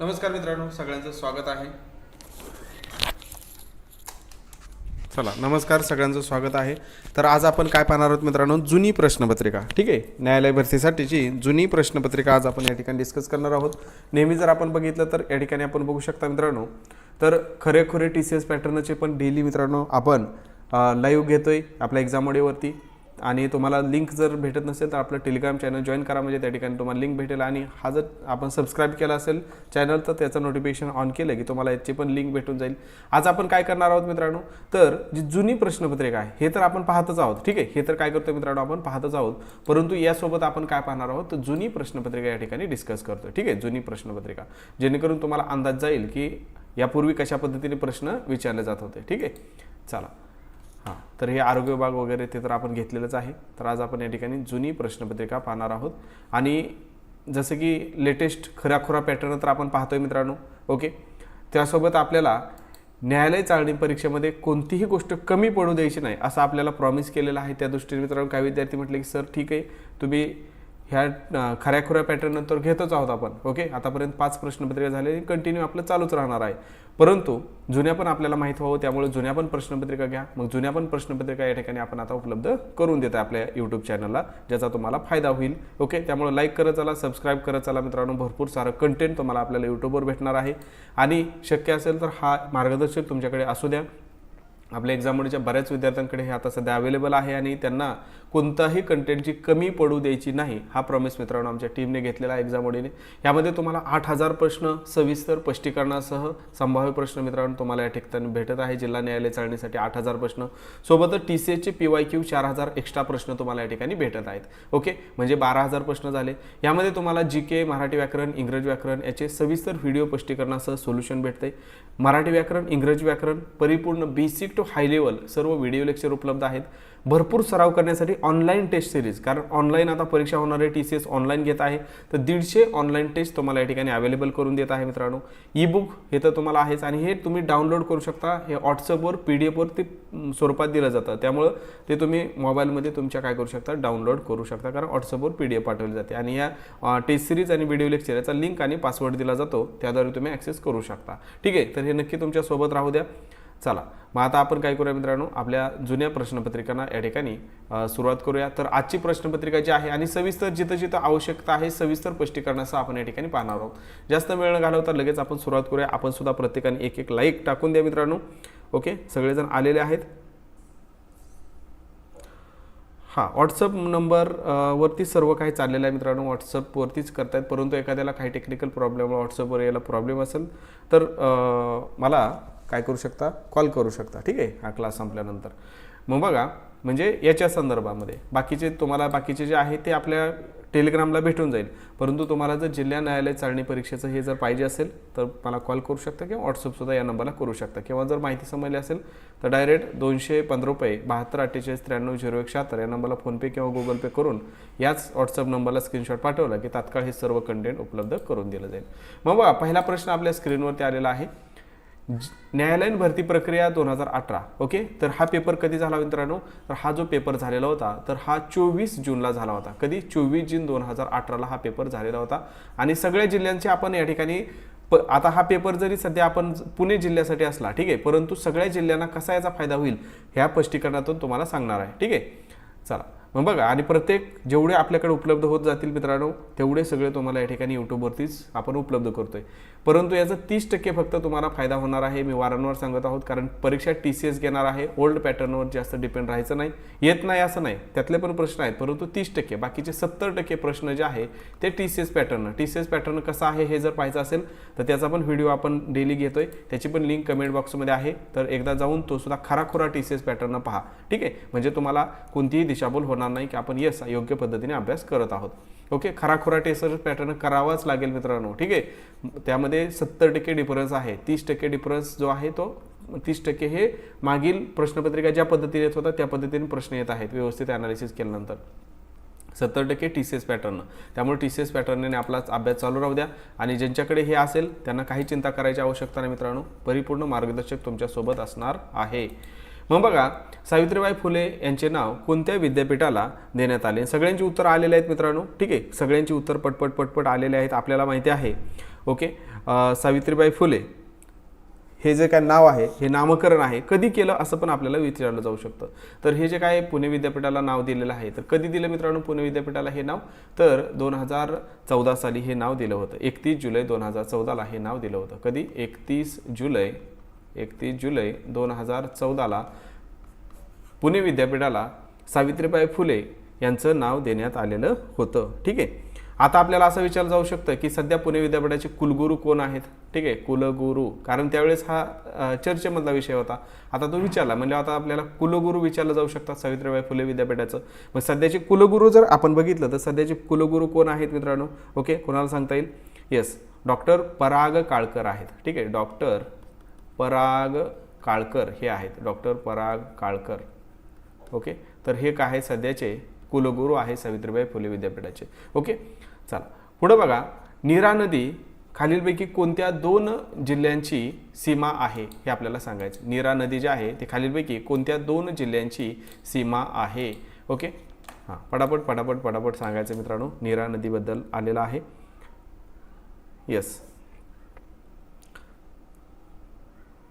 नमस्कार मित्रांनो सगळ्यांचं स्वागत आहे. चला नमस्कार सगळ्यांचं स्वागत आहे. तर आज आपण काय पाहणार आहोत मित्रांनो? जुनी प्रश्नपत्रिका. ठीक आहे? न्यायालय भरतीसाठीची जुनी प्रश्नपत्रिका आज आपण या ठिकाणी डिस्कस करणार आहोत. नेहमी जर आपण बघितलं तर या ठिकाणी आपण बघू शकता मित्रांनो तर खरेखुरे टी सी एस पॅटर्नचे पण डेली मित्रांनो आपण लाईव्ह घेतोय आपल्या एक्झाम वरती. आणि तुम्हाला लिंक जर भेटत नसेल तर आपलं टेलिग्राम चॅनल जॉईन करा. म्हणजे त्या ठिकाणी तुम्हाला लिंक भेटेल. आणि हा जर आपण सबस्क्राईब केला असेल चॅनल तर त्याचं नोटिफिकेशन ऑन केलं की तुम्हाला याची पण लिंक भेटून जाईल. आज आपण काय करणार आहोत मित्रांनो? तर जी जुनी प्रश्नपत्रिका आहे हे तर आपण पाहतच आहोत. ठीक आहे? हे तर काय करतो मित्रांनो? आपण पाहतच आहोत. परंतु यासोबत आपण काय पाहणार आहोत? तर जुनी प्रश्नपत्रिका या ठिकाणी डिस्कस करतो ठीक आहे? जुनी प्रश्नपत्रिका. जेणेकरून तुम्हाला अंदाज जाईल की यापूर्वी कशा पद्धतीने प्रश्न विचारले जात होते. ठीक आहे? चला. हां तर हे आरोग्य विभाग वगैरे ते तर आपण घेतलेलंच आहे. तर आज आपण या ठिकाणी जुनी प्रश्नपत्रिका पाहणार आहोत. आणि जसं की लेटेस्ट खराखुरा पॅटर्न तर आपण पाहतोय मित्रांनो. ओके त्यासोबत आपल्याला न्यायालय चाळणी परीक्षेमध्ये कोणतीही गोष्ट कमी पडू द्यायची नाही असं आपल्याला प्रॉमिस केलेलं आहे. त्या दृष्टीने मित्रांनो काही विद्यार्थी म्हटले की सर ठीक आहे तुम्ही ह्या खऱ्याखुऱ्या पॅटर्न नंतर घेतच आहोत आपण. ओके आतापर्यंत पाच प्रश्नपत्रिका झाले कंटिन्यू आपलं चालूच राहणार आहे. परंतु जुन्या पण आपल्याला माहीत व्हावं त्यामुळे जुन्या पण प्रश्नपत्रिका घ्या. मग जुन्या पण प्रश्नपत्रिका या ठिकाणी आपण आता उपलब्ध करून देत आहे आपल्या यूट्यूब चॅनलला ज्याचा तुम्हाला फायदा होईल. ओके त्यामुळे लाईक करत चला सबस्क्राईब करत चला मित्रांनो. भरपूर सारं कंटेंट तुम्हाला आपल्याला यूट्यूबवर भेटणार आहे. आणि शक्य असेल तर हा मार्गदर्शक तुमच्याकडे असू द्या. आपल्या एक्झामच्या बऱ्याच विद्यार्थ्यांकडे हे आता सध्या अवेलेबल आहे आणि त्यांना कोणताही कंटेंटची कमी पडू द्यायची नाही हा प्रॉमिस मित्रांनो आमच्या टीमने घेतलेला आहे एक्झामोडीने यामध्ये तुम्हाला आठ हजार प्रश्न सविस्तर स्पष्टीकरणासह संभाव्य प्रश्न मित्रांनो तुम्हाला या ठिकाणी भेटत आहे. जिल्हा न्यायालय चालण्यासाठी आठ हजार प्रश्न सोबतच टी सी एचचे पी वाय क्यू चार हजार एक्स्ट्रा प्रश्न तुम्हाला या ठिकाणी भेटत आहेत. ओके म्हणजे बारा हजार प्रश्न झाले. यामध्ये तुम्हाला जी के मराठी व्याकरण इंग्रजी व्याकरण याचे सविस्तर व्हिडिओ स्पष्टीकरणासह सोल्युशन भेटते मराठी व्याकरण इंग्रजी व्याकरण परिपूर्ण बेसिक टू हाय लेवल सर्व व्हिडिओ लेक्चर उपलब्ध आहेत. भरपूर सराव करण्यासाठी ऑनलाईन टेस्ट सिरीज कारण ऑनलाईन आता परीक्षा होणार आहे टी सी एस ऑनलाईन घेत आहे. तर दीडशे ऑनलाईन टेस्ट तुम्हाला या ठिकाणी अवेलेबल करून देत आहे मित्रांनो. ई बुक हे तर तुम्हाला आहेच आणि हे तुम्ही डाउनलोड करू शकता. हे व्हॉट्सअपवर पी डी एफवर ते स्वरूपात दिलं जातं. त्यामुळं ते तुम्ही मोबाईलमध्ये तुमच्या काय करू शकता? डाउनलोड करू शकता. कारण व्हॉट्सअपवर पी डी एफ पाठवली जाते. आणि या टेस्ट सिरीज आणि व्हिडिओ लेक्चर याचा लिंक आणि पासवर्ड दिला जातो. त्याद्वारे तुम्ही ॲक्सेस करू शकता. ठीक आहे? तर हे नक्की तुमच्यासोबत राहू द्या. चला मग आता आपण काय करूया मित्रांनो? आपल्या जुन्या प्रश्नपत्रिकांना या ठिकाणी सुरुवात करूया. तर आजची प्रश्नपत्रिका जी आहे आणि सविस्तर जिथं जिथं आवश्यकता आहे सविस्तर स्पष्टीकरणासह आपण या ठिकाणी पाहणार आहोत. जास्त वेळ न घालवता लगेच आपण सुरुवात करूया. आपण सुद्धा प्रत्येकाने एक एक लाईक टाकून द्या मित्रांनो. ओके सगळेजण आलेले आहेत? हां व्हॉट्सअप नंबर वरती सर्व काही चाललेलं आहे मित्रांनो. व्हॉट्सअपवरतीच करतायत परंतु एखाद्याला काही टेक्निकल प्रॉब्लेम व्हॉट्सअपवर यायला प्रॉब्लेम असेल तर मला काय करू शकता? कॉल करू शकता. ठीक आहे? हा क्लास संपल्यानंतर. मग बघा म्हणजे याच्या संदर्भामध्ये बाकीचे तुम्हाला बाकीचे जे आहे ते आपल्या टेलिग्रामला भेटून जाईल. परंतु तुम्हाला जर जिल्हा न्यायालय चालणी परीक्षेचं हे जर पाहिजे असेल तर मला कॉल करू शकता किंवा व्हॉट्सअपसुद्धा या नंबरला करू शकता. किंवा जर माहिती समजली असेल तर डायरेक्ट दोनशे पंधरा रुपये बहात्तर अठ्ठेचाळीस त्र्याण्णव झिरो एक शहात्तर या नंबरला फोनपे किंवा गुगल पे करून याच व्हॉट्सअप नंबरला स्क्रीनशॉट पाठवला की तात्काळ हे सर्व कंटेंट उपलब्ध करून दिलं जाईल. मग बघा पहिला प्रश्न आपल्या स्क्रीनवरती आलेला आहे. न्यायालयीन भरती प्रक्रिया दोन हजार अठरा ओके? तर हा पेपर कधी झाला मित्रांनो? तर हा जो पेपर झालेला होता तर हा चोवीस जूनला झाला होता. कधी? चोवीस जून दोन हजार अठराला हा पेपर झालेला होता. आणि सगळ्या जिल्ह्यांचे आपण या ठिकाणी प आता हा पेपर जरी सध्या आपण पुणे जिल्ह्यासाठी असला ठीक आहे? परंतु सगळ्या जिल्ह्यांना कसा याचा फायदा होईल ह्या स्पष्टीकरणातून तुम्हाला सांगणार आहे ठीक आहे? चला. मग बघा आणि प्रत्येक जेवढे आपल्याकडे उपलब्ध होत जातील मित्रांनो तेवढे सगळे तुम्हाला या ठिकाणी यूट्यूबवरतीच आपण उपलब्ध करतोय. परंतु याचा तीस टक्के फक्त तुम्हाला फायदा होणार आहे मी वारंवार सांगत आहोत कारण परीक्षा टी सी एस घेणार आहे ओल्ड पॅटर्नवर जास्त डिपेंड राहायचं नाही येत नाही असं नाही त्यातले पण प्रश्न आहेत परंतु तीस टक्के बाकीचे सत्तर टक्के प्रश्न जे आहे ते T C S pattern T C S pattern कसा आहे हे जर पाहायचं असेल तर त्याचा पण व्हिडिओ आपण डेली घेतोय त्याची पण लिंक कमेंट बॉक्समध्ये आहे तर एकदा जाऊन तो सुद्धा खराखुरा टी सी एस पॅटर्न पहा. ठीक आहे? म्हणजे तुम्हाला कोणतीही दिशाभूल होणार नाही की आपण येस योग्य पद्धतीने अभ्यास करत आहोत. ओके खराखुरा टेसर पॅटर्न करावाच लागेल मित्रांनो. ठीक आहे? त्यामध्ये सत्तर टक्के डिफरन्स आहे. तीस टक्के डिफरन्स जो आहे तो तीस टक्के हे मागील प्रश्नपत्रिका ज्या पद्धतीने येत होता त्या पद्धतीने प्रश्न येत आहेत व्यवस्थित अनालिसिस केल्यानंतर. सत्तर टक्के टी सी एस पॅटर्न त्यामुळे टी सी एस पॅटर्नने आपला अभ्यास चालू राहू द्या. आणि ज्यांच्याकडे हे असेल त्यांना काही चिंता करायची आवश्यकता नाही मित्रांनो. परिपूर्ण मार्गदर्शक तुमच्यासोबत असणार आहे. मग बघा सावित्रीबाई फुले यांचे नाव कोणत्या विद्यापीठाला देण्यात आले? सगळ्यांची उत्तर आलेले आहेत मित्रांनो. ठीक आहे सगळ्यांची उत्तर पटपट पटपट आलेले आहेत आपल्याला माहिती आहे. ओके सावित्रीबाई फुले हे जे काय नाव आहे हे नामकरण आहे कधी केलं असं पण आपल्याला विचारलं जाऊ शकतं. तर हे जे काय पुणे विद्यापीठाला नाव दिलेलं आहे तर कधी दिलं मित्रांनो पुणे विद्यापीठाला हे नाव? तर दोन हजार चौदा साली हे नाव दिलं होतं. एकतीस जुलै दोन हजार चौदाला हे नाव दिलं होतं. कधी? एकतीस जुलै एकतीस जुलै दोन हजार चौदाला पुणे विद्यापीठाला सावित्रीबाई फुले यांचं नाव देण्यात आलेलं होतं. ठीक आहे? आता आपल्याला असं विचारलं जाऊ शकतं की सध्या पुणे विद्यापीठाचे कुलगुरू कोण आहेत? ठीक आहे? कुलगुरू. कारण त्यावेळेस हा चर्चेमधला विषय होता. आता तो विचारला. म्हणजे आता आपल्याला कुलगुरू विचारलं जाऊ शकतात सावित्रीबाई फुले विद्यापीठाचं. मग सध्याचे कुलगुरू जर आपण बघितलं तर सध्याचे कुलगुरू कोण आहेत मित्रांनो? ओके? कोणाला सांगता येईल? येस डॉक्टर पराग काळकर आहेत. ठीक आहे? डॉक्टर पराग काळकर हे आहेत. डॉक्टर पराग काळकर. ओके? तर हे काय आहे? सध्याचे कुलगुरू आहे सावित्रीबाई फुले विद्यापीठाचे. ओके? चला. पुढं बघा. नीरा नदी खालीलपैकी कोणत्या दोन जिल्ह्यांची सीमा आहे हे आपल्याला सांगायचं. नीरा नदी जी आहे ती खालीलपैकी कोणत्या दोन जिल्ह्यांची सीमा आहे? ओके? हां पटापट पटापट पटापट सांगायचं मित्रांनो. नीरा नदीबद्दल आलेलं आहे. येस हम्म, हम्म,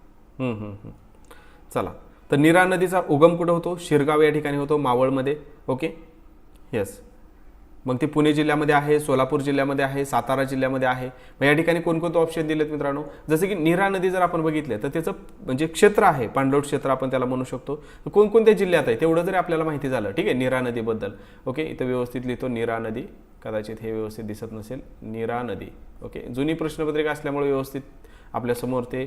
हम्म. चला. तर निरा नदीचा उगम कुठं होतो? शिरगाव या ठिकाणी होतो मावळमध्ये. ओके? येस मग ते पुणे जिल्ह्यामध्ये आहे सोलापूर जिल्ह्यामध्ये आहे सातारा जिल्ह्यामध्ये आहे. मग या ठिकाणी कोणकोणते ऑप्शन दिलेत मित्रांनो? जसं की निरा नदी जर आपण बघितलं तर त्याचं म्हणजे क्षेत्र आहे पांडवट क्षेत्र आपण त्याला म्हणू शकतो. कोणकोणत्या जिल्ह्यात आहे? तेवढं जरी आपल्याला माहिती झालं ठीक आहे निरा नदीबद्दल. ओके इथं व्यवस्थित लिहितो निरा नदी. कदाचित हे व्यवस्थित दिसत नसेल. निरा नदी. ओके जुनी प्रश्नपत्रिका असल्यामुळे व्यवस्थित आपल्यासमोर ते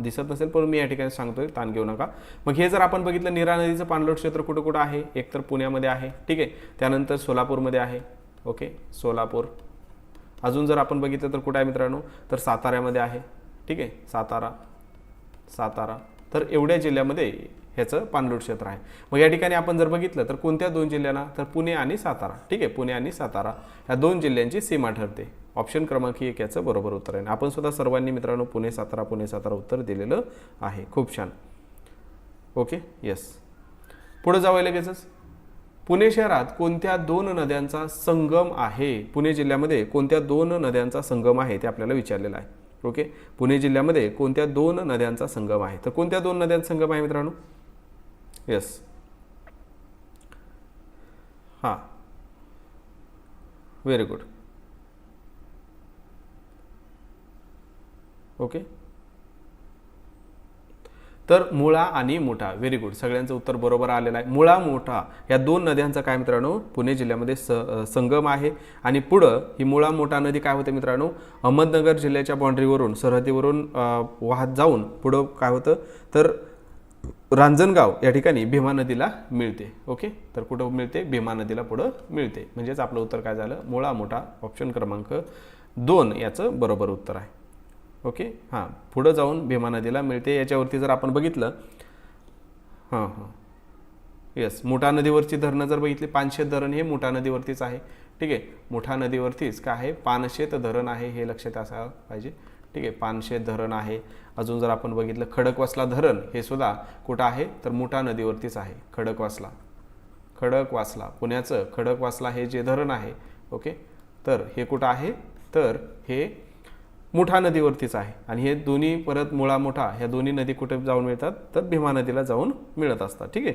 दिसत नसेल पण मी या ठिकाणी सांगतोय ताण घेऊ नका. मग हे जर आपण बघितलं नीरा नदीचं पाणलोट क्षेत्र कुठं कुठं आहे? एक तर पुण्यामध्ये आहे ठीक आहे? त्यानंतर सोलापूरमध्ये आहे ओके? सोलापूर. अजून जर आपण बघितलं तर कुठं आहे मित्रांनो? तर साताऱ्यामध्ये आहे ठीक आहे? सातारा सातारा. तर एवढ्या जिल्ह्यामध्ये ह्याचं पाणलोट क्षेत्र आहे. मग या ठिकाणी आपण जर बघितलं तर कोणत्या दोन जिल्ह्यांना? तर पुणे आणि सातारा ठीक आहे? पुणे आणि सातारा. या दोन जिल्ह्यांची सीमा ठरते. ऑप्शन क्रमांक एक याचं बरोबर उत्तर आहे. आपण सुद्धा सर्वांनी मित्रांनो पुणे सातारा पुणे सातारा उत्तर दिलेलं आहे. खूप छान. ओके? येस पुढे जावं लगेचच. पुणे शहरात कोणत्या दोन नद्यांचा संगम आहे? पुणे जिल्ह्यामध्ये कोणत्या दोन नद्यांचा संगम आहे? ते आपल्याला विचारलेलं आहे. ओके? पुणे जिल्ह्यामध्ये कोणत्या दोन नद्यांचा संगम आहे? तर कोणत्या दोन नद्यांचा संगम आहे मित्रांनो? येस हां. Very good okay? तर मुळा आणि मोठा व्हेरी गुड सगळ्यांचं उत्तर बरोबर आलेलं आहे. मुळा मोठा या दोन नद्यांचा काय मित्रांनो? पुणे जिल्ह्यामध्ये स संगम आहे. आणि पुढं ही मुळा मोठा नदी काय होते मित्रांनो? अहमदनगर जिल्ह्याच्या बाँड्रीवरून सरहदीवरून वाहत जाऊन पुढं काय होतं? तर रांजणगाव या ठिकाणी भीमा नदीला मिळते. ओके? तर कुठं मिळते? भीमा नदीला पुढं मिळते. म्हणजेच आपलं उत्तर काय झालं? मुळा मोठा ऑप्शन क्रमांक दोन याचं बरोबर उत्तर आहे. ओके? हां पुढं जाऊन भीमा नदीला मिळते. याच्यावरती जर आपण बघितलं हां हां. येस मुठा नदीवरची धरणं जर बघितली पानशेत धरण हे मुठा नदीवरतीच आहे. ठीक आहे? मुठा नदीवरतीच काय आहे? पानशेत धरण आहे हे लक्षात असायला पाहिजे. ठीक आहे? पानशेत धरण आहे. अजून जर आपण बघितलं खडकवासला धरण हे सुद्धा कुठं आहे? तर मुठा नदीवरतीच आहे. खडकवासला. खडकवासला. पुण्याचं खडकवासला हे जे धरण आहे ओके? तर हे कुठं आहे? तर हे मुठा नदीवरतीच आहे. आणि हे दोन्ही परत मुळा मुठा ह्या दोन्ही नदी कुठे जाऊन मिळतात? तर भीमा नदीला जाऊन मिळत असतात. ठीक आहे?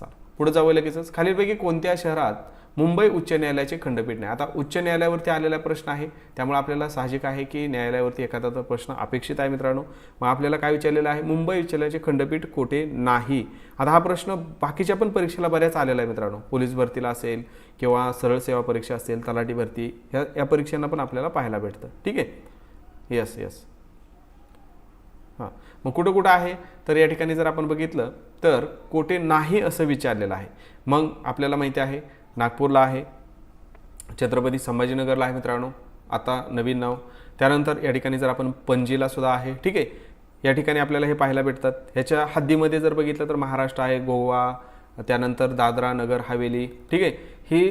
चाल. पुढे जाऊ लगेचच. खालीलपैकी कोणत्या शहरात मुंबई उच्च न्यायालयाचे खंडपीठ नाही. आता उच्च न्यायालयावरती आलेला प्रश्न आहे. त्यामुळे आपल्याला साहजिक आहे की न्यायालयावरती एखादा तर प्रश्न अपेक्षित आहे मित्रांनो. मग आपल्याला काय विचारलेलं आहे? मुंबई उच्च न्यायालयाचे खंडपीठ कोठे नाही? आता हा प्रश्न बाकीच्या पण परीक्षेला बऱ्याच आलेला आहे मित्रांनो. पोलीस भरतीला असेल किंवा सरळ सेवा परीक्षा असेल तलाठी भरती ह्या या परीक्षांना पण आपल्याला पाहायला भेटतं. ठीक आहे? येस येस हां. मग कुठं कुठं आहे? तर या ठिकाणी जर आपण बघितलं तर कोठे नाही असं विचारलेलं आहे. मग आपल्याला माहिती आहे नागपूरला आहे. छत्रपती संभाजीनगरला आहे मित्रांनो. आता नवीन नाव. त्यानंतर या ठिकाणी जर आपण पणजीला सुद्धा आहे ठीक आहे. या ठिकाणी आपल्याला हे पाहायला भेटतात. ह्याच्या हद्दीमध्ये जर बघितलं तर महाराष्ट्र आहे गोवा त्यानंतर दादरा नगर हवेली ठीक आहे. ही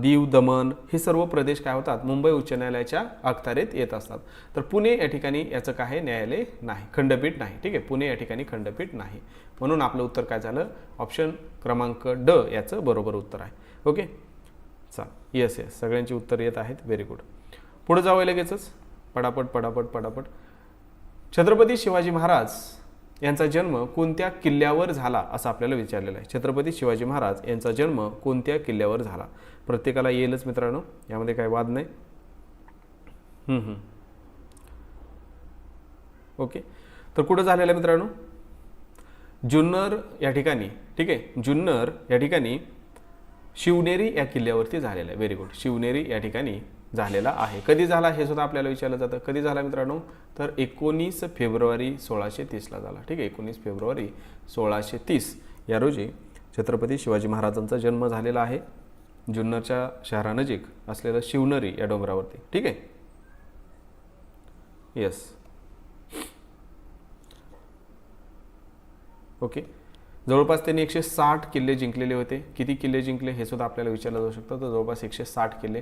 दीव दमन हे सर्व प्रदेश काय होतात? मुंबई उच्च न्यायालयाच्या अखत्यारीत येत असतात. तर पुणे या ठिकाणी याचं काय न्यायालय नाही. खंडपीठ नाही ठीक आहे. पुणे या ठिकाणी खंडपीठ नाही. म्हणून आपलं उत्तर काय झालं? ऑप्शन क्रमांक ड याचं बरोबर उत्तर आहे. ओके? चाल. येस येस सगळ्यांची उत्तर येत आहेत. व्हेरी गुड पुढे जावं लगेचच. पडापट पडापट पडापट छत्रपती शिवाजी महाराज यांचा जन्म कोणत्या किल्ल्यावर झाला असं आपल्याला विचारलेलं आहे. छत्रपती शिवाजी महाराज यांचा जन्म कोणत्या किल्ल्यावर झाला? प्रत्येकाला येईलच मित्रांनो. यामध्ये काही वाद नाही. हम्म, हम्म. ओके. तर कुठं झालेलं आहे मित्रांनो? जुन्नर या ठिकाणी. ठीक आहे? जुन्नर या ठिकाणी शिवनेरी या किल्ल्यावरती झालेला आहे. व्हेरी गुड शिवनेरी या ठिकाणी झालेला आहे. कधी झाला हे सुद्धा आपल्याला विचारलं जातं. कधी झाला मित्रांनो? तर एकोणीस फेब्रुवारी सोळाशे तीसला झाला. ठीक आहे? एकोणीस फेब्रुवारी सोळाशे तीस. या रोजी छत्रपती शिवाजी महाराजांचा जन्म झालेला आहे. जुन्नरच्या शहरानजीक असलेलं शिवनेरी या डोंगरावरती. ठीक आहे? येस ओके जवळपास त्यांनी एकशे साठ किल्ले जिंकलेले होते. किती किल्ले जिंकले हे सुद्धा आपल्याला विचारलं जाऊ शकतं. तर जवळपास एकशे साठ किल्ले.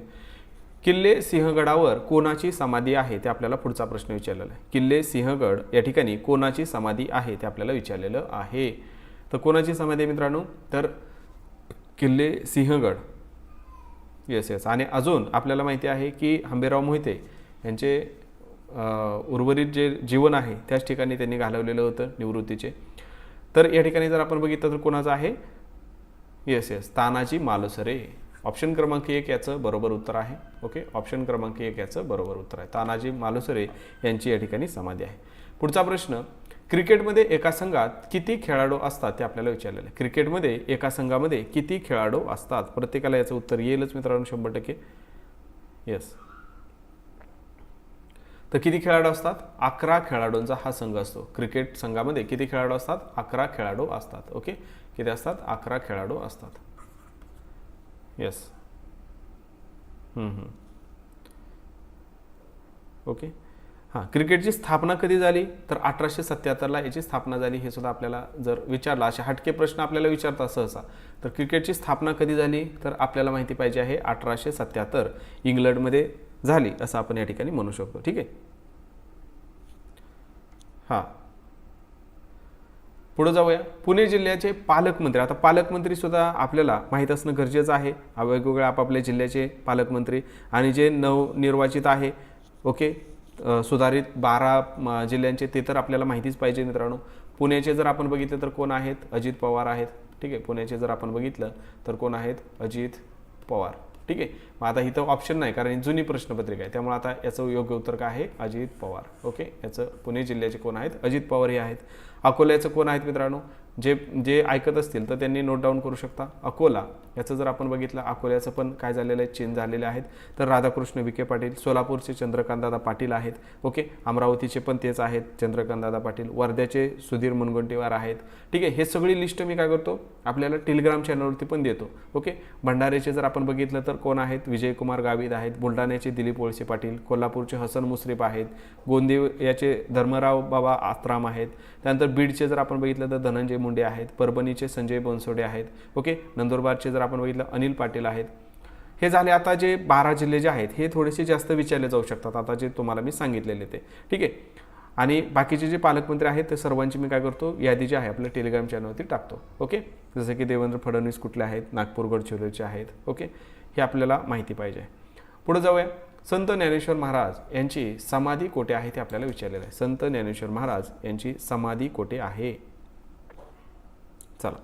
किल्ले सिंहगडावर कोणाची समाधी आहे ते आपल्याला पुढचा प्रश्न विचारलेला आहे. किल्ले सिंहगड या ठिकाणी कोणाची समाधी आहे ते आपल्याला विचारलेलं आहे. तर कोणाची समाधी आहे मित्रांनो? तर किल्ले सिंहगड. येस येस आणि अजून आपल्याला माहिती आहे की हंबीराव मोहिते यांचे उर्वरित जे जीवन आहे त्याच ठिकाणी त्यांनी घालवलेलं होतं निवृत्तीचे. तर या ठिकाणी जर आपण बघितलं तर कोणाचं आहे? Yes yes Tanaji Malusare. Option क्रमांक एक याचं बरोबर उत्तर आहे. ओके ऑप्शन क्रमांक एक याचं बरोबर उत्तर आहे. तानाजी मालुसरे यांची या ठिकाणी समाधी आहे. पुढचा प्रश्न क्रिकेटमध्ये एका संघात किती खेळाडू असतात ते आपल्याला विचारलेलं आहे. क्रिकेटमध्ये एका संघामध्ये किती खेळाडू असतात? प्रत्येकाला याचं उत्तर येईलच मित्रांनो शंभर टक्के. येस तर किती खेळाडू असतात? अकरा खेळाडूंचा हा संघ असतो. क्रिकेट संघामध्ये किती खेळाडू असतात? अकरा खेळाडू असतात. ओके? किती असतात? अकरा खेळाडू असतात. Yes okay? हां क्रिकेटची स्थापना कधी झाली? तर अठराशे सत्याहत्तरला याची स्थापना झाली हे सुद्धा आपल्याला जर विचारला असे हटके प्रश्न आपल्याला विचारतात सहसा. तर क्रिकेटची स्थापना कधी झाली? तर आपल्याला माहिती पाहिजे आहे अठराशे सत्याहत्तर. इंग्लंडमध्ये झाली असं आपण या ठिकाणी म्हणू शकतो. ठीक आहे? हां. पुढे जाऊया. पुणे जिल्ह्याचे पालकमंत्री. आता पालकमंत्री सुद्धा आपल्याला माहीत असणं गरजेचं आहे. वेगवेगळ्या आपापल्या जिल्ह्याचे पालकमंत्री आणि जे नवनिर्वाचित आहे ओके? सुधारित बारा जिल्ह्यांचे ते तर आपल्याला माहितीच पाहिजे मित्रांनो. पुण्याचे जर आपण बघितलं तर कोण आहेत? अजित पवार आहेत. ठीक आहे? पुण्याचे जर आपण बघितलं तर कोण आहेत? अजित पवार. ठीक आहे? मग आता इथं ऑप्शन नाही कारण जुनी प्रश्नपत्रिका आहे. त्यामुळे आता याचं योग्य उत्तर काय आहे? अजित पवार. ओके? याचं पुणे जिल्ह्याचे कोण आहेत? अजित पवार हे आहेत. अकोल्याचं कोण आहेत मित्रांनो? जे जे ऐकत असतील तर त्यांनी नोट डाऊन करू शकता. अकोला याचं जर आपण बघितलं अकोल्याचं पण काय झालेलं आहे? चेंज झालेले आहेत. तर राधाकृष्ण विखे पाटील सोलापूरचे चंद्रकांतदादा पाटील आहेत. ओके? अमरावतीचे पण तेच आहेत चंद्रकांतदादा पाटील. वर्ध्याचे सुधीर मुनगंटीवार आहेत. ठीक आहे? हे सगळी लिस्ट मी काय करतो? आपल्याला टेलिग्राम चॅनलवरती पण देतो. ओके? भंडारेचे जर आपण बघितलं तर कोण आहेत? विजयकुमार गावित आहेत. बुलढाण्याचे दिलीप वळसे पाटील. कोल्हापूरचे हसन मुश्रीफ आहेत. गोंदिव याचे धर्मराव बाबा आत्राम आहेत. त्यानंतर बीडचे जर आपण बघितलं तर धनंजय मुंडे आहेत परभणीचे संजय बनसोडे आहेत ओके? नंदुरबारचे जर आपण बघितलं अनिल पाटील आहेत. हे झाले आता जे बारा जिल्हे जे आहेत हे थोडेसे जास्त विचारले जाऊ शकतात. आता जे तुम्हाला मी सांगितलेले ते ठीक आहे? आणि बाकीचे जे पालकमंत्री आहेत ते सर्वांची मी काय करतो यादी जी आहे आपल्या टेलिग्राम चॅनलवरती टाकतो ओके? जसं की देवेंद्र फडणवीस कुठले आहेत नागपूर गडचिरोलीचे आहेत ओके? हे आपल्याला माहिती पाहिजे. पुढे जाऊया. संत ज्ञानेश्वर महाराज यांची समाधी कोठे आहे ते आपल्याला विचारलेलं आहे. संत ज्ञानेश्वर महाराज यांची समाधी कोठे आहे? चला.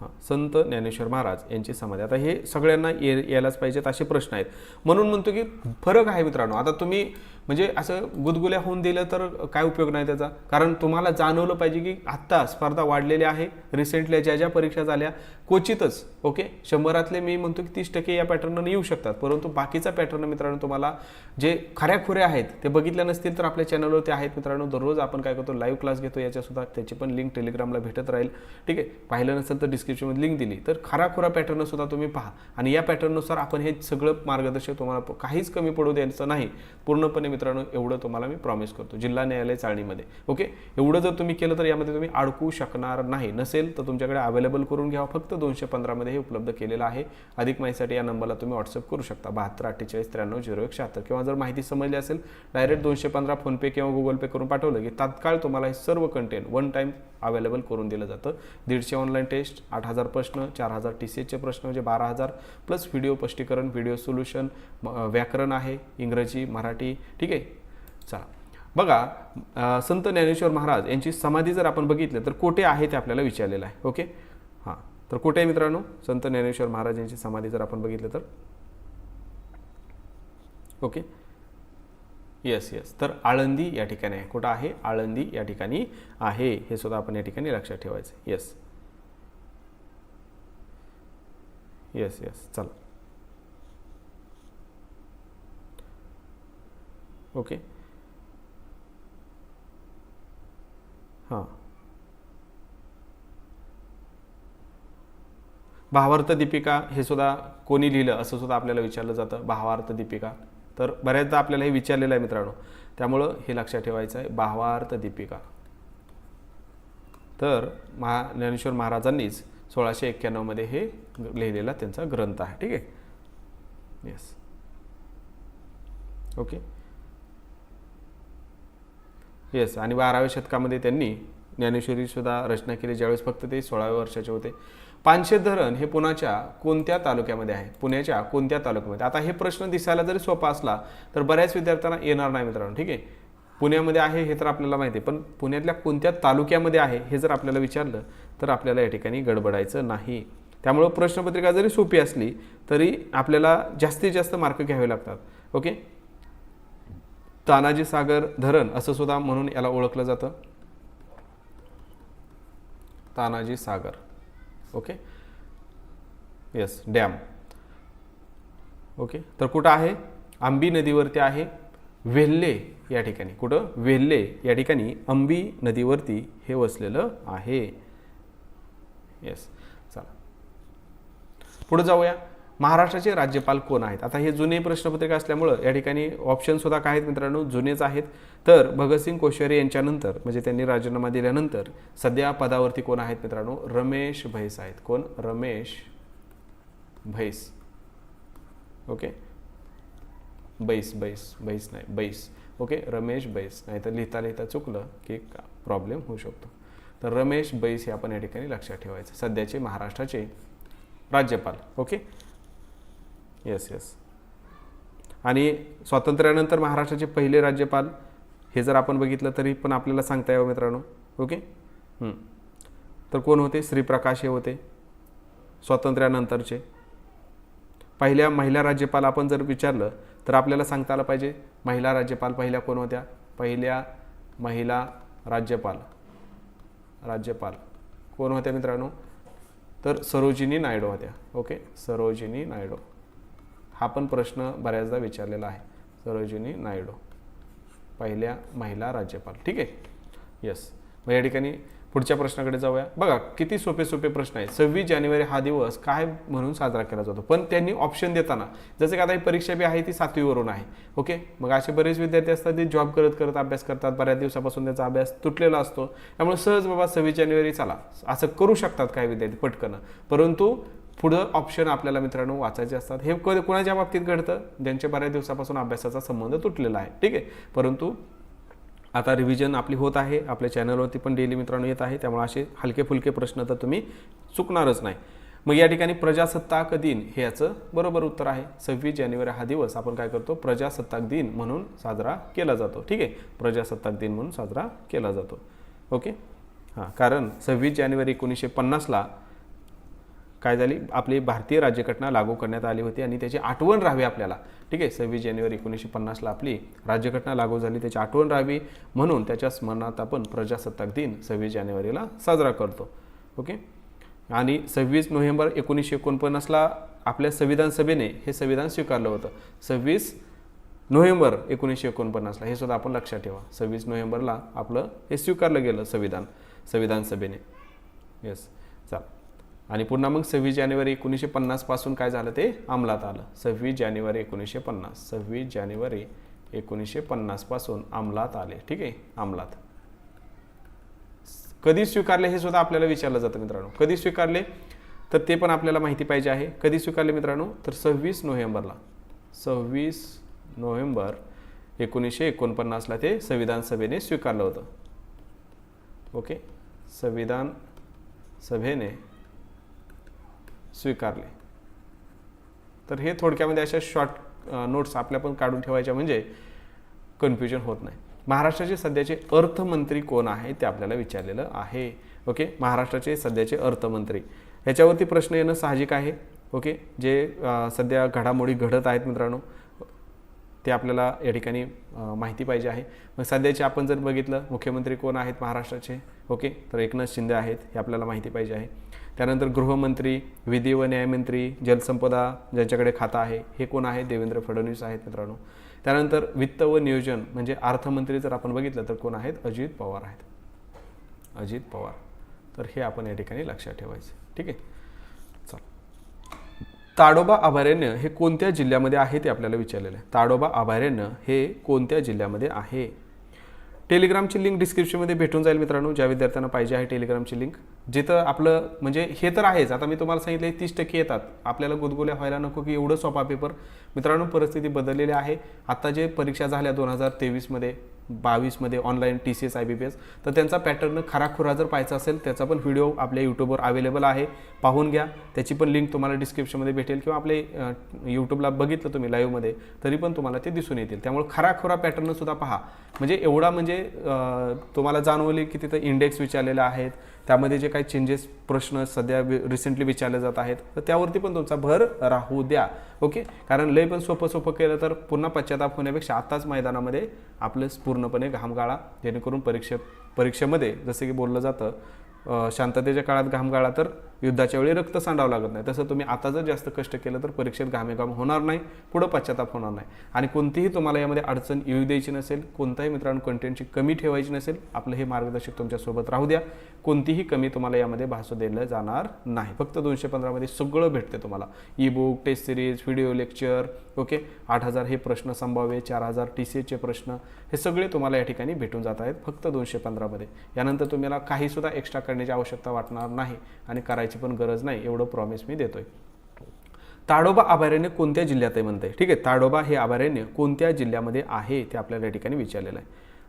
हां संत ज्ञानेश्वर महाराज यांची समाधी. आता हे सगळ्यांना ये यायलाच पाहिजेत असे प्रश्न आहेत. म्हणून म्हणतो की फरक आहे मित्रांनो. आता तुम्ही म्हणजे असं गुदगुल्या होऊन दिलं तर काय उपयोग नाही त्याचा? कारण तुम्हाला जाणवलं पाहिजे की आत्ता स्पर्धा वाढलेली आहे रिसेंटली ज्या ज्या परीक्षा झाल्या क्वचितच ओके शंभरातले मी म्हणतो की तीस टक्के या पॅटर्ननं येऊ शकतात. परंतु बाकीचा पॅटर्न मित्रांनो तुम्हाला जे खऱ्या खुऱ्या आहेत ते बघितल्या नसतील तर आपल्या चॅनलवर ते आहेत मित्रांनो. दररोज आपण काय करतो लाईव्ह क्लास घेतो याच्यासुद्धा त्याची पण लिंक टेलिग्रामला भेटत राहील. ठीक आहे? पाहिलं नसेल तर डिस्क्रिप्शनमध्ये लिंक दिली. तर खराखुरा पॅटर्न सुद्धा तुम्ही पहा. आणि या पॅटर्ननुसार आपण हे सगळं मार्गदर्शक तुम्हाला काहीच कमी पडू द्यायचं नाही. पूर्णपणे मित्रांनो एवढं तुम्हाला मी प्रॉमिस करतो. जिल्हा न्यायालय चाळणीमध्ये. ओके एवढं जर तुम्ही केलं तर यामध्ये तुम्ही अडकू शकणार नाही. नसेल तर तुमच्याकडे अवेलेबल करून घ्या. फक्त दोनशे पंधरामध्ये हे उपलब्ध केलेलं आहे. अधिक माहितीसाठी या नंबरला तुम्ही व्हॉट्सअप करू शकता. बहात्तर अठ्ठेचाळीस त्र्याण्णव झिरो एक शहात्तर. किंवा जर माहिती समजली असेल डायरेक्ट दोनशे पंधरा फोनपे किंवा गुगल पे करून पाठवलं की तात्काळ तुम्हाला हे सर्व कंटेंट वन टाईम अवेलेबल करून दिलं जातं. दीडशे ऑनलाईन टेस्ट आठ हजार प्रश्न चार हजार टी सी एचचे प्रश्न म्हणजे बारा हजार. प्लस व्हिडिओ स्पष्टीकरण व्हिडिओ सोल्युशन व्याकरण आहे इंग्रजी मराठी ठीक आहे? चला. बघा संत ज्ञानेश्वर महाराज यांची समाधी जर आपण बघितलं तर कोठे आहे ते आपल्याला विचारलेलं आहे ओके? हां. तर कुठे आहे मित्रांनो? संत ज्ञानेश्वर महाराज यांची समाधी जर आपण बघितलं तर. ओके? येस येस तर आळंदी या ठिकाणी आहे. कुठं आहे? आळंदी या ठिकाणी आहे. हे सुद्धा आपण या ठिकाणी लक्षात ठेवायचं. येस येस येस चला. ओके हां. भावार्थ दीपिका हे सुद्धा कोणी लिहिलं? असं सुद्धा आपल्याला विचारलं जातं. भावार्थ दीपिका. तर बऱ्याचदा आपल्याला हे विचारलेलं आहे मित्रांनो. त्यामुळं हे लक्षात ठेवायचं आहे. भावार्थ दीपिका. तर महा ज्ञानेश्वर महाराजांनीच सोळाशे एक्क्याण्णवमध्ये हे लिहिलेला त्यांचा ग्रंथ आहे. ठीक आहे? येस ओके येस आणि बाराव्या शतकामध्ये त्यांनी ज्ञानेश्वरीसुद्धा रचना केली. ज्यावेळेस फक्त ते सोळाव्या वर्षाचे होते. पानशे धरण हे पुण्याच्या कोणत्या तालुक्यामध्ये आहे? पुण्याच्या कोणत्या तालुक्यामध्ये? आता हे प्रश्न दिसायला जरी सोपा असला तर बऱ्याच विद्यार्थ्यांना येणार नाही मित्रांनो ठीक आहे? पुण्यामध्ये आहे हे तर आपल्याला माहिती आहे पण पुण्यातल्या कोणत्या तालुक्यामध्ये आहे हे जर आपल्याला विचारलं तर आपल्याला या ठिकाणी गडबडायचं नाही. त्यामुळं प्रश्नपत्रिका जरी सोपी असली तरी आपल्याला जास्तीत जास्त मार्क घ्यावे लागतात ओके? तानाजी सागर धरण असं सुद्धा म्हणून याला ओळखलं जातं. Tanaji Sagar okay? Yes dam okay? तर कुठं आहे? आंबी नदीवरती आहे. वेल्हे या ठिकाणी. कुठं? वेल्हे या ठिकाणी अंबी नदीवरती हे वसलेलं आहे. येस चला. पुढे जाऊया. महाराष्ट्राचे राज्यपाल कोण आहेत? आता हे जुने प्रश्नपत्रिका असल्यामुळं या ठिकाणी ऑप्शनसुद्धा काय आहेत मित्रांनो? जुनेच आहेत. तर भगतसिंग कोश्यारी यांच्यानंतर म्हणजे त्यांनी राजीनामा दिल्यानंतर सध्या पदावरती कोण आहेत मित्रांनो? रमेश भैस आहेत. कोण? रमेश भैस. ओके? बैस बैस बैस नाही बैस ओके? रमेश बैस नाही तर लिहिता लिहिता चुकलं की प्रॉब्लेम होऊ शकतो. तर रमेश बैस हे आपण या ठिकाणी लक्षात ठेवायचं. सध्याचे महाराष्ट्राचे राज्यपाल. ओके? येस येस आणि स्वातंत्र्यानंतर महाराष्ट्राचे पहिले राज्यपाल हे जर आपण बघितलं तरी पण आपल्याला सांगता यावं मित्रांनो. ओके तर कोण होते? श्रीप्रकाश हे होते. स्वातंत्र्यानंतरचे. पहिल्या महिला राज्यपाल आपण जर विचारलं तर आपल्याला सांगता आलं पाहिजे महिला राज्यपाल पहिल्या कोण होत्या? पहिल्या महिला राज्यपाल. राज्यपाल. कोण होत्या मित्रांनो? तर सरोजिनी नायडू होत्या. ओके सरोजिनी नायडू. हा पण प्रश्न बऱ्याचदा विचारलेला आहे. सरोजिनी नायडू पहिल्या महिला राज्यपाल. ठीक आहे? येस मग या ठिकाणी पुढच्या प्रश्नाकडे जाऊया. बघा किती सोपे सोपे प्रश्न आहेत. सव्वीस जानेवारी हा दिवस काय म्हणून साजरा केला जातो? पण त्यांनी ऑप्शन देताना जसं की आता ही परीक्षा बी आहे ती सातवीवरून आहे. ओके मग असे बरेच विद्यार्थी असतात ते जॉब करत करत अभ्यास करतात. बऱ्याच दिवसापासून त्याचा अभ्यास तुटलेला असतो. त्यामुळे सहज बाबा सव्वीस जानेवारी चला. असं करू शकतात काही विद्यार्थी पटकन. परंतु पुढं ऑप्शन आपल्याला मित्रांनो वाचायचे असतात. हे कोणाच्या बाबतीत घडतं? ज्यांच्या बऱ्याच दिवसापासून अभ्यासाचा संबंध तुटलेला आहे. ठीक आहे? परंतु आता रिव्हिजन आपली होत आहे. आपल्या चॅनलवरती पण डेली मित्रांनो येत आहे. त्यामुळे असे हलके फुलके प्रश्न तर तुम्ही चुकणारच नाही. मग या ठिकाणी प्रजासत्ताक दिन हे याचं बरोबर उत्तर आहे. सव्वीस जानेवारी हा दिवस आपण काय करतो? प्रजासत्ताक दिन म्हणून साजरा केला जातो. ठीक आहे? प्रजासत्ताक दिन म्हणून साजरा केला जातो. ओके? हां कारण सव्वीस जानेवारी एकोणीसशे पन्नासला काय झाली? आपली भारतीय राज्यघटना लागू करण्यात आली होती आणि त्याची आठवण राहावी आपल्याला. ठीक आहे? सव्वीस जानेवारी एकोणीसशे पन्नासला आपली राज्यघटना लागू झाली त्याची आठवण राहावी म्हणून त्याच्या स्मरणात आपण प्रजासत्ताक दिन सव्वीस जानेवारीला साजरा करतो. ओके? आणि सव्वीस नोव्हेंबर एकोणीसशे एकोणपन्नासला आपल्या संविधान सभेने हे संविधान स्वीकारलं होतं. सव्वीस नोव्हेंबर एकोणीसशे एकोणपन्नासला हे सुद्धा आपण लक्षात ठेवा. सव्वीस नोव्हेंबरला आपलं हे स्वीकारलं गेलं संविधान संविधान सभेने. येस चाल. आणि पुन्हा मग सव्वीस जानेवारी एकोणीसशे पन्नासपासून काय झालं ते अंमलात आलं. सव्वीस जानेवारी एकोणीसशे पन्नास. सव्वीस जानेवारी एकोणीसशे पन्नासपासून अंमलात आले. ठीक आहे? अंमलात. कधी स्वीकारले हे सुद्धा आपल्याला विचारलं जातं मित्रांनो. कधी स्वीकारले? तर ते पण आपल्याला माहिती पाहिजे आहे. कधी स्वीकारले मित्रांनो? तर सव्वीस नोव्हेंबरला. सव्वीस नोव्हेंबर एकोणीसशे एकोणपन्नासला ते संविधान सभेने स्वीकारलं होतं. ओके? संविधान सभेने स्वीकारले. तर हे थोडक्यामध्ये अशा शॉर्ट नोट्स आपल्या पण काढून ठेवायच्या म्हणजे कन्फ्युजन होत नाही. महाराष्ट्राचे सध्याचे अर्थमंत्री कोण आहे ते आपल्याला विचारलेलं आहे. ओके? महाराष्ट्राचे सध्याचे अर्थमंत्री. ह्याच्यावरती प्रश्न येणं साहजिक आहे. ओके? जे सध्या घडामोडी घडत आहेत मित्रांनो ते आपल्याला या ठिकाणी माहिती पाहिजे आहे. मग सध्याचे आपण जर बघितलं मुख्यमंत्री कोण आहेत महाराष्ट्राचे? ओके तर एकनाथ शिंदे आहेत हे आपल्याला माहिती पाहिजे आहे. त्यानंतर गृहमंत्री विधी व न्यायमंत्री जलसंपदा ज्यांच्याकडे खातं आहे हे कोण आहे? देवेंद्र फडणवीस आहेत मित्रांनो. त्यानंतर वित्त व नियोजन म्हणजे अर्थमंत्री जर आपण बघितलं तर कोण आहेत? अजित पवार आहेत. अजित पवार. तर हे आपण या ठिकाणी लक्षात ठेवायचं. ठीक आहे? ताडोबा अभयारण्य हे कोणत्या जिल्ह्यामध्ये आहे ते आपल्याला विचारलेलं आहे. ताडोबा अभयारण्य हे कोणत्या जिल्ह्यामध्ये आहे? टेलिग्रामची लिंक डिस्क्रिप्शनमध्ये भेटून जाईल मित्रांनो. ज्या विद्यार्थ्यांना पाहिजे आहे टेलिग्रामची लिंक. जिथं आपलं म्हणजे हे तर आहेच. आता मी तुम्हाला सांगितले तीस टक्के येतात. आपल्याला गुदगुल्या व्हायला नको की एवढं सोपा पेपर मित्रांनो परिस्थिती बदललेली आहे. आता जे परीक्षा झाल्या दोन हजार तेवीसमध्ये बावीसमध्ये online T C S I B P S तर त्यांचा पॅटर्न खराखुरा जर पाहायचा असेल त्याचा पण व्हिडिओ आपल्या यूट्यूबवर अवेलेबल आहे. पाहून घ्या. त्याची पण लिंक तुम्हाला डिस्क्रिप्शनमध्ये भेटेल किंवा आपले यूट्यूबला बघितलं तुम्ही लाईव्हमध्ये तरी पण तुम्हाला ते दिसून येतील. त्यामुळे खराखुरा पॅटर्नसुद्धा पहा. म्हणजे एवढा म्हणजे तुम्हाला जाणवली की तिथं इंडेक्स विचारलेले आहेत त्यामध्ये जे काही चेंजेस प्रश्न सध्या रिसेंटली विचारले जात आहेत तर त्यावरती पण तुमचा भर राहू द्या. ओके कारण लय पण सोपं सोपं केलं तर पुन्हा पश्चाताप होण्यापेक्षा आताच मैदानामध्ये आपलं पूर्णपणे घाम गाळा जेणेकरून परीक्षे परीक्षेमध्ये जसं की बोललं जातं शांततेच्या काळात घाम गाळा तर युद्धाच्या वेळी रक्त सांडावं लागत नाही. तसं तुम्ही आता जर जास्त कष्ट केलं तर परीक्षेत घामेघाम होणार नाही पुढं पश्चाताप होणार नाही. आणि कोणतीही तुम्हाला यामध्ये अडचण येऊ द्यायची नसेल कोणताही मित्रांनो कंटेंटची कमी ठेवायची नसेल आपलं हे मार्गदर्शक तुमच्यासोबत राहू द्या. कोणतीही कमी तुम्हाला यामध्ये भासू दिलं जाणार नाही. फक्त दोनशे पंधरामध्ये सगळं भेटते तुम्हाला. E book test series video lecture okay आठ हजार हे प्रश्न संभाव्य चार हजार टी सी एचे प्रश्न हे सगळे तुम्हाला या ठिकाणी भेटून जात आहेत फक्त दोनशे पंधरामध्ये यानंतर तुम्हाला काहीसुद्धा एक्स्ट्रा करण्याची आवश्यकता वाटणार नाही आणि करायची पण गरज नाही एवढं प्रॉमिस मी देतोय. ताडोबा अभयारण्य कोणत्या जिल्ह्यात आहे म्हणते ठीक आहे ताडोबा हे अभयारण्य कोणत्या जिल्ह्यामध्ये आहे ते आपल्याला या ठिकाणी विचारलेलं आहे.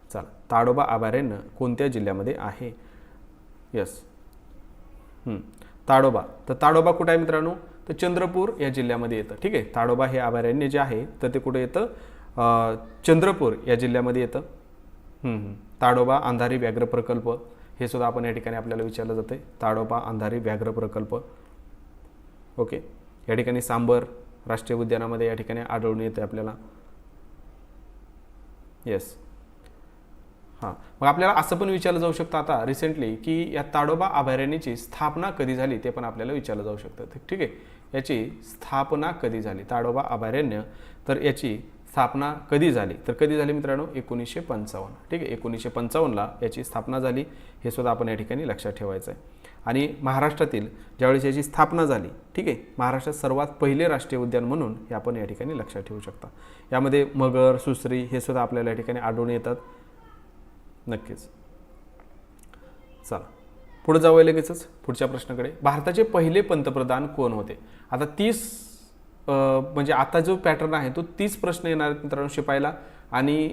चला ताडोबा अभयारण्य कोणत्या जिल्ह्यामध्ये आहे? यस ताडोबा. तर ताडोबा कुठं आहे मित्रांनो? तर चंद्रपूर या जिल्ह्यामध्ये येतं. ठीक आहे ताडोबा हे अभयारण्य जे आहे तर ते कुठे येतं? चंद्रपूर या जिल्ह्यामध्ये येतं. ताडोबा अंधारी व्याघ्र प्रकल्प. हे सुद्धा आपण या ठिकाणी आपल्याला विचारलं जातं आहे ताडोबा अंधारी व्याघ्र प्रकल्प. ओके? या ठिकाणी सांबर राष्ट्रीय उद्यानामध्ये या ठिकाणी आढळून येते आपल्याला. येस हां. मग आपल्याला असं पण विचारलं जाऊ शकतं आता रिसेंटली की या ताडोबा अभयारण्याची स्थापना कधी झाली ते पण आपल्याला विचारलं जाऊ शकतं. ठीक आहे? याची स्थापना कधी झाली? ताडोबा अभयारण्य. तर याची स्थापना कधी झाली? तर कधी झाली मित्रांनो? एकोणीसशे पंचावन्न. ठीक आहे? एकोणीसशे पंचावन्नला याची स्थापना झाली हे सुद्धा आपण या ठिकाणी लक्षात ठेवायचं आहे आणि महाराष्ट्रातील ज्यावेळेस याची स्थापना झाली ठीक आहे? महाराष्ट्रात सर्वात पहिले राष्ट्रीय उद्यान म्हणून हे आपण या ठिकाणी लक्षात ठेवू शकता. यामध्ये मगर सुसरी हे सुद्धा आपल्याला या ठिकाणी आढळून येतात. नक्कीच. चला. पुढे जाऊया लगेचच. पुढच्या प्रश्नाकडे. भारताचे पहिले पंतप्रधान कोण होते? आता तीस म्हणजे आता जो पॅटर्न आहे तो तीस प्रश्न येणार आहेत मित्रांनो शिपायला आणि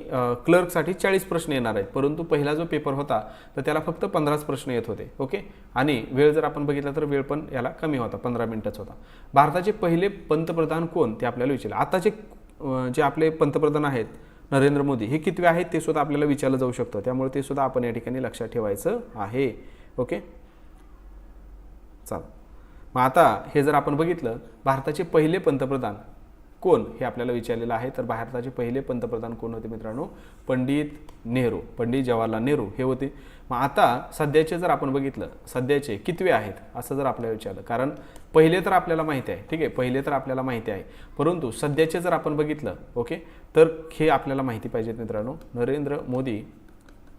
क्लर्कसाठी चाळीस प्रश्न येणार आहेत. परंतु पहिला जो पेपर होता तर त्याला फक्त पंधराच प्रश्न येत होते ओके? आणि वेळ जर आपण बघितला तर वेळ पण याला कमी होता पंधरा मिनिटाच होता. भारताचे पहिले पंतप्रधान कोण ते आपल्याला विचारलं. आताचे जे आपले पंतप्रधान आहेत नरेंद्र मोदी हे कितवे आहेत ते सुद्धा आपल्याला विचारलं जाऊ शकतं. त्यामुळे ते सुद्धा आपण या ठिकाणी लक्षात ठेवायचं आहे ओके? चाल मग आता हे जर आपण बघितलं भारताचे पहिले पंतप्रधान कोण हे आपल्याला विचारलेलं आहे? तर भारताचे पहिले पंतप्रधान कोण होते मित्रांनो? पंडित नेहरू पंडित जवाहरलाल नेहरू हे होते. मग आता सध्याचे जर आपण बघितलं सध्याचे कितवे आहेत असं जर आपल्याला विचारलं कारण पहिले तर आपल्याला माहिती आहे ठीक आहे? पहिले तर आपल्याला माहिती आहे. परंतु सध्याचे जर आपण बघितलं ओके? तर हे आपल्याला माहिती पाहिजेत मित्रांनो नरेंद्र मोदी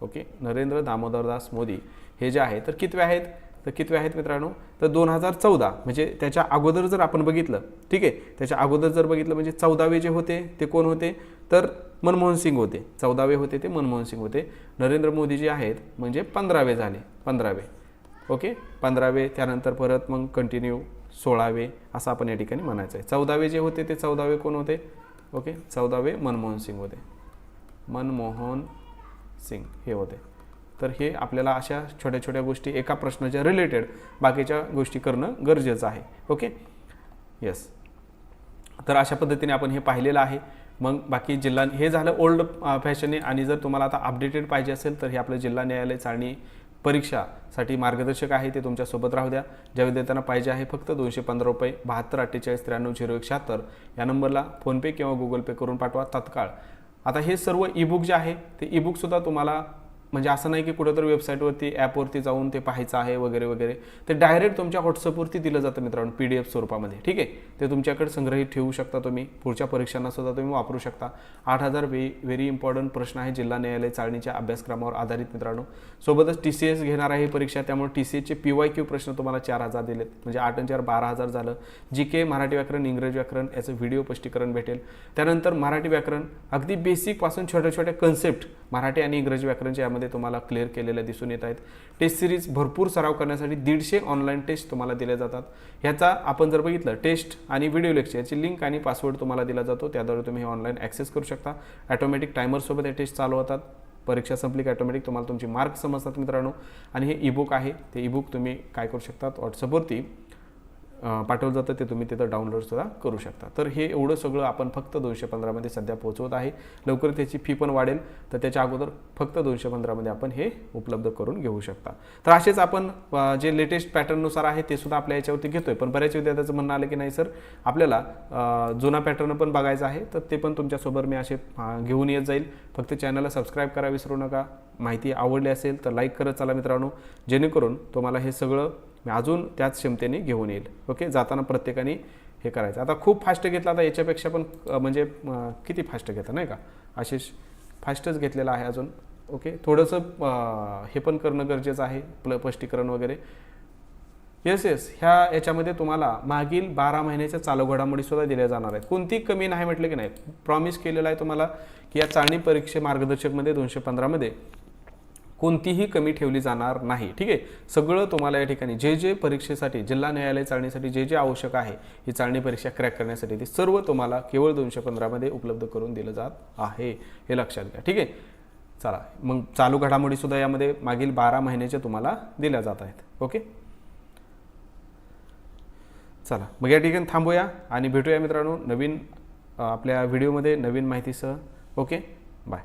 ओके? नरेंद्र दामोदरदास मोदी हे जे आहे तर कितवे आहेत? तर कितवे आहेत मित्रांनो? तर दोन हजार चौदा म्हणजे त्याच्या अगोदर जर आपण बघितलं ठीक आहे? त्याच्या अगोदर जर बघितलं म्हणजे चौदावे जे होते ते कोण होते? तर मनमोहन सिंग होते. चौदावे होते ते मनमोहन सिंग होते. नरेंद्र मोदी जे आहेत म्हणजे पंधरावे झाले. पंधरावे. ओके? पंधरावे त्यानंतर परत मग कंटिन्यू सोळावे असं आपण या ठिकाणी म्हणायचं आहे. चौदावे जे होते ते चौदावे कोण होते? ओके? चौदावे मनमोहन सिंग होते. मनमोहन सिंग हे होते. तर हे आपल्याला अशा छोट्या छोट्या गोष्टी एका प्रश्नाच्या रिलेटेड बाकीच्या गोष्टी करणं गरजेचं आहे. ओके येस तर अशा पद्धतीने आपण हे पाहिलेलं आहे. मग बाकी जिल्हा हे झालं ओल्ड फॅशनने आणि जर तुम्हाला आता अपडेटेड पाहिजे असेल तर हे आपलं जिल्हा न्यायालय चाळणी परीक्षासाठी मार्गदर्शक आहे ते तुमच्यासोबत राहू द्या. ज्या विद्यार्थ्यांना पाहिजे आहे फक्त दोनशे पंधरा रुपये बहात्तर अठ्ठेचाळीस त्र्याण्णव झिरो एक शहात्तर या नंबरला फोनपे किंवा गुगल पे करून पाठवा तात्काळ. आता हे सर्व ईबुक जे आहे ते ईबुकसुद्धा तुम्हाला म्हणजे असं नाही की कुठेतरी वेबसाईटवरती ॲपवरती जाऊन ते पाहायचं आहे वगैरे वगैरे. ते डायरेक्ट तुमच्या व्हॉट्सअपवरती दिलं जातं मित्रांनो पी डी एफ स्वरूपामध्ये. ठीक आहे? ते तुमच्याकडे संग्रहित ठेवू शकता तुम्ही. पुढच्या परीक्षांना सुद्धा तुम्ही वापरू शकता. आठ हजार वे व्हेरी इम्पॉर्टंट प्रश्न आहे जिल्हा न्यायालय चाळणीच्या अभ्यासक्रमावर आधारित मित्रांनो. सोबतच टी सी एस घेणार आहे ही परीक्षा. त्यामुळे टी सी एसचे पी वाय क्यू प्रश्न तुम्हाला चार हजार दिलेत. म्हणजे आठ आणि चार बारा हजार झालं. जी के मराठी व्याकरण इंग्रजी व्याकरण याचं व्हिडिओ स्पष्टीकरण भेटेल. त्यानंतर मराठी व्याकरण. अगदी बेसिकपासून छोट्या छोट्या कन्सेप्ट मराठी आणि इंग्रजी व्याकरणच्या यामध्ये तुम्हाला क्लिअर केलेल्या दिसून येत आहेत. टेस्ट सिरीज भरपूर सराव करण्यासाठी दीडशे ऑनलाईन टेस्ट तुम्हाला दिल्या जातात. ह्याचा आपण जर बघितलं टेस्ट आणि व्हिडिओ लेक्चर याची लिंक आणि पासवर्ड तुम्हाला दिला जातो. त्याद्वारे तुम्ही हे ऑनलाईन ॲक्सेस करू शकता. ॲटोमॅटिक टायमरसोबत हे टेस्ट चालू होतात. परीक्षा संपली की ऑटोमॅटिक तुम्हाला तुमची मार्क समजतात मित्रांनो. आणि हे ईबुक आहे. ते ईबुक तुम्ही काय करू शकतात? व्हॉट्सअपवरती पाठवलं जातं ते तुम्ही तिथं डाउनलोडसुद्धा करू शकता. तर हे एवढं सगळं आपण फक्त दोनशे पंधरामध्ये सध्या पोहोचवत आहे. लवकर त्याची फी पण वाढेल तर त्याच्या अगोदर फक्त दोनशे पंधरामध्ये आपण हे उपलब्ध करून घेऊ शकता. तर असेच आपण जे लेटेस्ट पॅटर्ननुसार आहे ते सुद्धा आपल्या याच्यावरती घेतोय. पण बऱ्याच विद्यार्थ्याचं म्हणणं आलं की नाही सर आपल्याला जुना पॅटर्न पण बघायचा आहे तर ते पण तुमच्यासोबत मी असे घेऊन येत जाईल. फक्त चॅनलला सबस्क्राईब करा विसरू नका. माहिती आवडली असेल तर लाईक करत चला मित्रांनो. जेणेकरून तुम्हाला हे सगळं मी अजून त्याच क्षमतेने घेऊन येईल. ओके? जाताना प्रत्येकाने हे करायचं. आता खूप फास्ट घेतलं आता याच्यापेक्षा पण म्हणजे किती फास्ट घेता नाही का? आशिष फास्टच घेतलेलं आहे अजून. ओके? थोडंसं हे पण करणं गरजेचं आहे प्ल स्पष्टीकरण वगैरे. येस येस ह्या याच्यामध्ये तुम्हाला मागील बारा महिन्याच्या चालू घडामोडी सुद्धा दिल्या जाणार आहेत. कोणती कमी नाही म्हटलं की नाही. प्रॉमिस केलेलं आहे तुम्हाला की या चाळणी परीक्षे मार्गदर्शकमध्ये दोनशे पंधरामध्ये कोणतीही कमी ठेवली जाणार नाही. ठीक आहे? सगळं तुम्हाला या ठिकाणी जे जे परीक्षेसाठी जिल्हा न्यायालय चाळणीसाठी जे जे आवश्यक आहे ही चाळणी परीक्षा क्रॅक करण्यासाठी ते सर्व तुम्हाला केवळ दोनशे पंधरामध्ये उपलब्ध करून दिलं जात आहे. हे लक्षात घ्या. ठीक आहे? चला. मग चालू घडामोडीसुद्धा यामध्ये मागील बारा महिन्याच्या तुम्हाला दिल्या जात आहेत. ओके? चला. मग या ठिकाणी थांबूया आणि भेटूया मित्रांनो नवीन आपल्या व्हिडिओमध्ये नवीन माहितीसह. ओके? बाय.